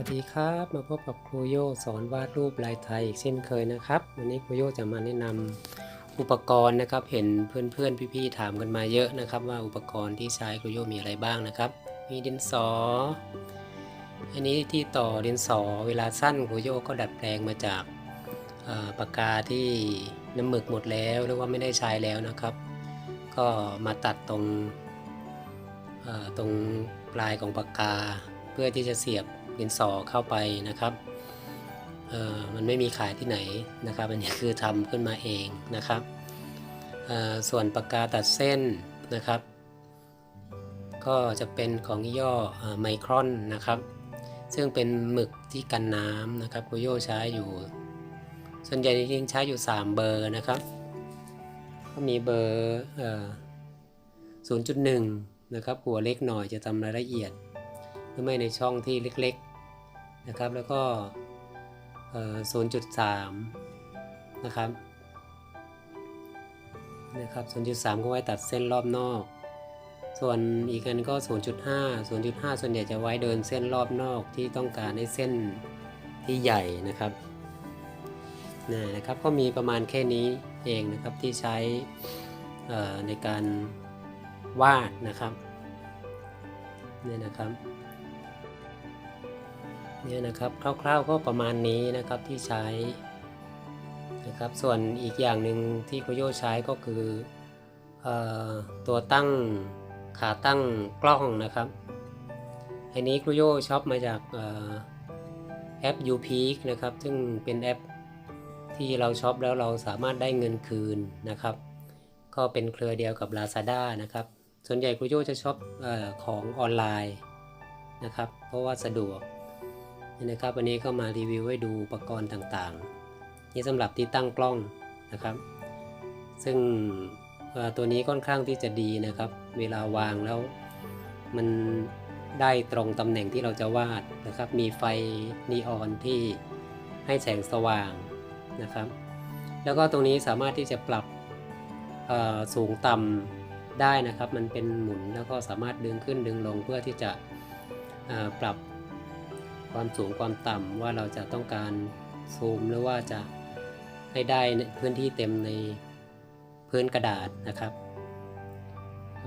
วัสดีครับมาพบกับครูโยสอนวาดรูปลายไทยอีกเช่นเคยนะครับ วันนี้ครูโยจะมาแนะนำอุปกรณ์นะครับ เห็นเพื่อนๆพี่ๆถามกันมาเยอะนะครับ ว่าอุปกรณ์ที่ใช้ครูโยมีอะไรบ้างนะครับ มีดินสอ อันนี้ที่ต่อดินสอเวลาสั้นครูโยก็ดัดแปลงมาจากปากกาที่น้ำหมึกหมดแล้วหรือว่าไม่ได้ใช้แล้วนะครับ ก็มาตัดตรงตรงปลายของปากกา เพื่อที่จะเสียบ ดินสอเข้าไปนะครับมันไม่มีขายที่ไหนนะครับ อันนี้คือทำขึ้นมาเองนะครับ ส่วนปากกาตัดเส้นนะครับ ก็จะเป็นของยี่ห้อไมครอนนะครับ ซึ่งเป็นหมึกที่กันน้ำนะครับโกโยใช้อยู่ ส่วนใหญ่จริงๆใช้อยู่ 3 เบอร์นะครับ ก็มีเบอร์เอ่อ0.1 นะครับหัวเล็กหน่อยจะทำรายละเอียด หรือไม่ในช่องที่เล็ก นะครับ แล้วก็ 0.3 นะครับนะครับ 0.3 ก็ไว้ตัดเส้นรอบนอก ส่วนอีกอันก็ 0.5 0.5 ส่วนใหญ่จะไว้เดินเส้นรอบนอกที่ต้องการให้เส้นที่ใหญ่นะครับนี่นะครับ ก็มีประมาณแค่นี้เองนะครับที่ใช้ในการวาดนะครับนี่นะครับ เนี่ยนะครับคร่าวๆก็ประมาณนี้นะครับที่ใช้นะครับส่วนอีกอย่างหนึ่งที่โคโยใช้ก็คืออตัวตั้งขาตั้งกล้องนะครับอันนี้ครูโยช็อปมาจากอแอป u p e a k นะครับซึ่งเป็นแอปที่เราช็อปแล้วเราสามารถได้เงินคืนนะครับ ก็เป็นเครือเดียวกับ Lazada นะครับ ส่วนใหญ่ครูโยจะช็อปเออของออนไลน์นะครับ เพราะว่าสะดวก นี่นะครับวันนี้ก็มารีวิวให้ดูอุปกรณ์ต่างๆ นี่สำหรับที่ตั้งกล้องนะครับ ซึ่งตัวนี้ค่อนข้างที่จะดีนะครับ เวลาวางแล้วมันได้ตรงตำแหน่งที่เราจะวาดนะครับ มีไฟนีออนที่ให้แสงสว่างนะครับ แล้วก็ตรงนี้สามารถที่จะปรับสูงต่ำได้นะครับ มันเป็นหมุนแล้วก็สามารถดึงขึ้นดึงลงเพื่อที่จะปรับ ความสูงความต่ำว่าเราจะต้องการซูมหรือว่าจะให้ได้พื้นที่เต็มในพื้นกระดาษนะครับ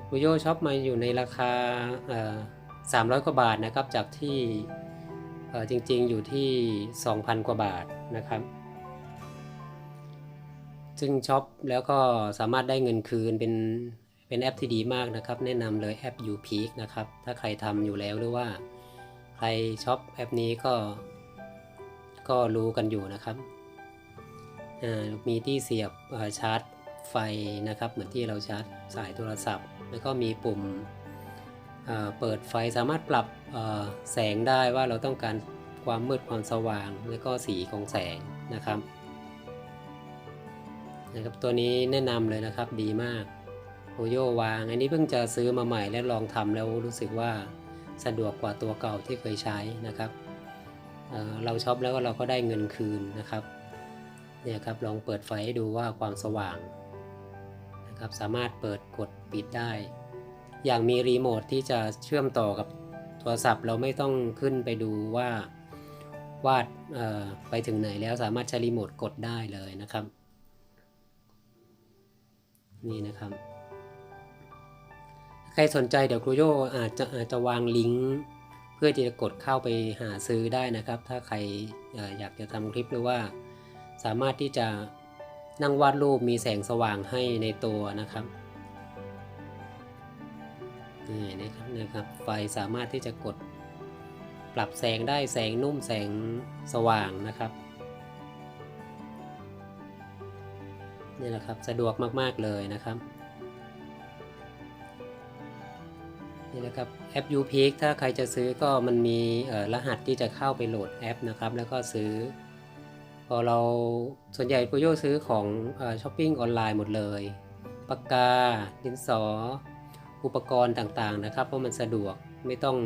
บุโยช็อปมาอยู่ในราคา 300 กว่าบาทนะครับ จากที่จริงๆอยู่ที่ 2,000 กว่าบาทนะครับ ซึ่งช็อปแล้วก็สามารถได้เงินคืนเป็นเป็นแอปที่ดีมากนะครับ แนะนำเลยแอป u p e a k นะครับ ถ้าใครทำอยู่แล้วหรือว่า ใครช็อปแอปนี้ก็ก็รู้กันอยู่นะครับ มีที่เสียบชาร์จไฟนะครับ เหมือนที่เราชาร์จสายโทรศัพท์ แล้วก็มีปุ่มเเปิดไฟสามารถปรับแสงได้ว่าเราต้องการความมืดความสว่าง แล้วก็สีของแสงนะครับนะครับ ตัวนี้แนะนำเลยนะครับดีมากโอโยวาง อันนี้เพิ่งจะซื้อมาใหม่และลองทำแล้วรู้สึกว่า สะดวกกว่าตัวเก่าที่เคยใช้นะครับเเราช็อปแล้วเราก็ได้เงินคืนนะครับเนี่ยครับลองเปิดไฟให้ดูว่าความสว่างนะครับสามารถเปิดกดปิดได้ อย่างมีรีโมทที่จะเชื่อมต่อกับโทรศัพท์ เราไม่ต้องขึ้นไปดูว่าวาดไปถึงไหนแล้วสามารถใช้รีโมทกดได้เลยนะครับ นี่นะครับ ใครสนใจเดี๋ยวครูโยอาจจะอาจจะวางลิงก์เพื่อที่จะกดเข้าไปหาซื้อได้นะครับ ถ้าใครเอ่ออยากจะทำคลิปหรือว่า สามารถที่จะนั่งวาดรูปมีแสงสว่างให้ในตัวนะครับนี่นะครับนะครับ ไฟสามารถที่จะกดปรับแสงได้แสงนุ่มแสงสว่างนะครับนี่แหละครับสะดวกมาก ๆ เลยนะครับ นี่นะครับแอป u p e a k ถ้าใครจะซื้อก็มันมีรหัสที่จะเข้าไปโหลดแอปนะครับ แล้วก็ซื้อ พอเราส่วนใหญ่ปุโยซื้อของช้อปปิ้งออนไลน์หมดเลยปากกาดินสอ อุปกรณ์ต่างๆนะครับ เพราะมันสะดวกไม่ต้อง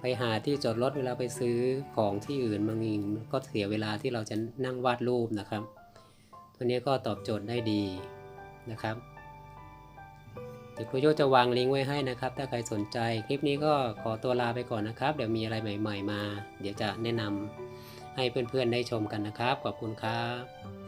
ไปหาที่จอดรถเวลาไปซื้อของที่อื่นบางทีก็เสียเวลาที่เราจะนั่งวาดรูปนะครับ ตัวนี้ก็ตอบโจทย์ได้ดีนะครับ ดี๋ยวครูโยจะวางลิงก์ไว้ให้นะครับ ถ้าใครสนใจคลิปนี้ก็ขอตัวลาไปก่อนนะครับ เดี๋ยวมีอะไรใหม่ ๆ มา เดี๋ยวจะแนะนำให้เพื่อนๆได้ชมกันนะครับ ขอบคุณครับ